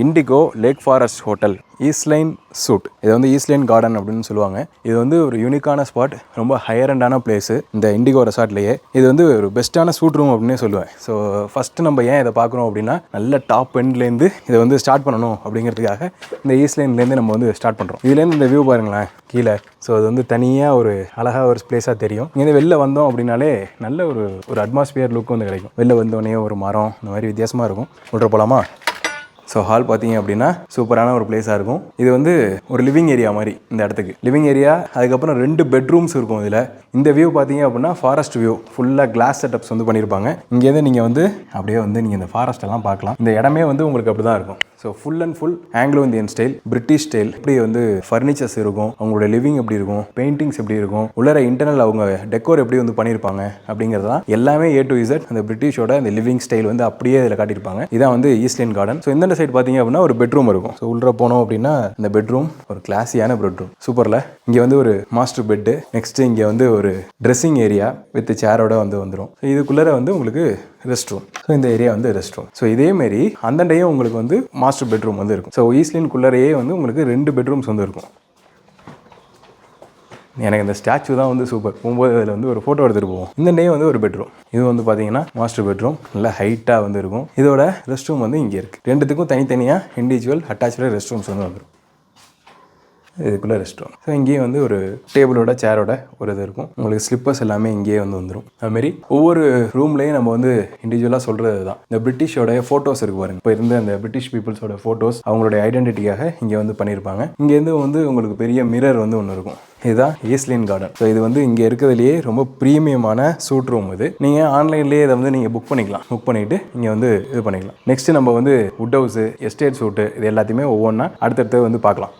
Indigo lake forest hotel eastline suite இது வந்து eastline garden அப்படின்னு சொல்லுவாங்க. இது வந்து ஒரு யூனிக்கான ஸ்பாட் ரொம்ப ஹையரண்டான பிளேஸு இந்த இண்டிகோ ரெசார்ட்லேயே இது வந்து ஒரு பெஸ்ட்டான சூட் ரூம் அப்படின்னே சொல்லுவேன். ஸோ ஃபஸ்ட்டு நம்ம ஏன் இதை பார்க்குறோம் அப்படின்னா நல்ல டாப் எண்ட்லேருந்து இதை வந்து ஸ்டார்ட் பண்ணணும் அப்படிங்கிறதுக்காக இந்த ஈஸ்ட்லைன்லேருந்து நம்ம வந்து ஸ்டார்ட் பண்ணுறோம் இதுலேருந்து இந்த வியூ பாருங்களேன் கீழே. ஸோ அது வந்து தனியாக ஒரு அழகாக ஒரு பிளேஸாக தெரியும். இங்கே வெளில வந்தோம் அப்படின்னாலே நல்ல ஒரு ஒரு அட்மாஸ்பியர் லுக் வந்து கிடைக்கும். வெளில வந்தோடனே ஒரு மரம் இந்த மாதிரி வித்தியாசமாக இருக்கும். விட்ற போகலாமா ஸோ ஹால் பார்த்தீங்க அப்படின்னா சூப்பரான ஒரு பிளேஸாக இருக்கும். இது வந்து ஒரு லிவிங் ஏரியா மாதிரி இந்த இடத்துக்கு. லிவிங் ஏரியா அதுக்கப்புறம் ரெண்டு பெட்ரூம்ஸ் இருக்கும் இதில். இந்த வியூ பார்த்தீங்க அப்படின்னா ஃபாரஸ்ட் வியூ ஃபுல்லாக கிளாஸ் செட்டப்ஸ் வந்து பண்ணியிருப்பாங்க. இங்கேருந்து நீங்கள் வந்து அப்படியே வந்து நீங்கள் இந்த ஃபாரஸ்ட் எல்லாம் பார்க்கலாம். இந்த இடமே வந்து உங்களுக்கு அப்படி தான் இருக்கும். So full and full Anglo Indian style British style இப்படி வந்து ஃபர்னிச்சர்ஸ் இருக்கும் அவங்களோட லிவிங் எப்படி இருக்கும் பெயிண்டிங்ஸ் எப்படி இருக்கும் உள்ளர இன்டர்னல் அவங்க டெக்கோர் எப்படி வந்து பண்ணியிருப்பாங்க அப்படிங்கிறதான் எல்லாமே ஏ டு இசட் அந்த பிரிட்டிஷோட அந்த லிவிங் ஸ்டைல் வந்து அப்படியே இதில் காட்டியிருப்பாங்க. இதான் வந்து ஈஸ்ட்லைன் கார்டன் ஸோ இந்த சைடு பார்த்தீங்க அப்படின்னா ஒரு பெட்ரூம் இருக்கும். ஸோ உள்ளே போனோம் அப்படின்னா இந்த பெட்ரூம் ஒரு கிளாஸியான பெட்ரூம் சூப்பரில் இங்கே வந்து ஒரு மாஸ்டர் பெட்டு நெக்ஸ்ட்டு இங்கே வந்து ஒரு ட்ரெஸ்ஸிங் ஏரியா வித் சேரோட வந்து வந்துடும் ஸோ இதுக்குள்ளே வந்து உங்களுக்கு ரெஸ்ட் ரூம் ஸோ இந்த ஏரியா வந்து ரெஸ்ட் ரூம் ஸோ இதேமாரி அந்தண்டையும் உங்களுக்கு வந்து மாஸ்டர் பெட்ரூம் வந்து இருக்கும். ஸோ ஈஸ்லின்குள்ளரையே வந்து உங்களுக்கு ரெண்டு பெட்ரூம்ஸ் வந்து இருக்கும். எனக்கு இந்த ஸ்டாச்சு தான் வந்து சூப்பர் போகும்போது அதில் வந்து ஒரு ஃபோட்டோ எடுத்துகிட்டு போவோம். இந்த டே வந்து ஒரு பெட்ரூம் இது வந்து பார்த்தீங்கன்னா மாஸ்டர் பெட்ரூம் நல்லா ஹைட்டாக வந்து இருக்கும். இதோட ரெஸ்ட் ரூம் வந்து இங்கே இருக்குது ரெண்டுத்துக்கும் தனித்தனியாக இண்டிவிஜுவல் அட்டாச்சு ரெஸ்ட் ரூம்ஸ் வந்து வந்துடும் இதுக்குள்ளே ரெஸ்ட் ரூம் ஸோ இங்கேயே வந்து ஒரு டேபிளோட சேரோட ஒரு இது இருக்கும். உங்களுக்கு ஸ்லிப்பர்ஸ் எல்லாமே இங்கேயே வந்து வந்துடும் அதுமாரி ஒவ்வொரு ரூம்லேயும் நம்ம வந்து இண்டிவிஜுவலாக சொல்கிறது தான் இந்த பிரிட்டிஷோட ஃபோட்டோஸ் இருக்கு பாருங்க. இப்போ இருந்த அந்த பிரிட்டிஷ் பீப்புள்ஸோட ஃபோட்டோஸ் அவங்களுடைய ஐடென்டிட்டிக்காக இங்கே வந்து பண்ணியிருப்பாங்க. இங்கேருந்து வந்து உங்களுக்கு பெரிய மிரர் வந்து ஒன்று இருக்கும். இதுதான் ஈஸ்லின் கார்டன் ஸோ இது வந்து இங்கே இருக்கிறதுலையே ரொம்ப ப்ரீமியமான சூட் ரூம் இது. நீங்கள் ஆன்லைன்லேயே இதை வந்து நீங்கள் புக் பண்ணிக்கலாம். புக் பண்ணிவிட்டு இங்கே வந்து இது பண்ணிக்கலாம். நெக்ஸ்ட் நம்ம வந்து வுட் ஹவுஸு எஸ்டேட் சூட்டு இது எல்லாத்தையுமே ஒவ்வொன்றா அடுத்தடுத்து வந்து பார்க்கலாம்.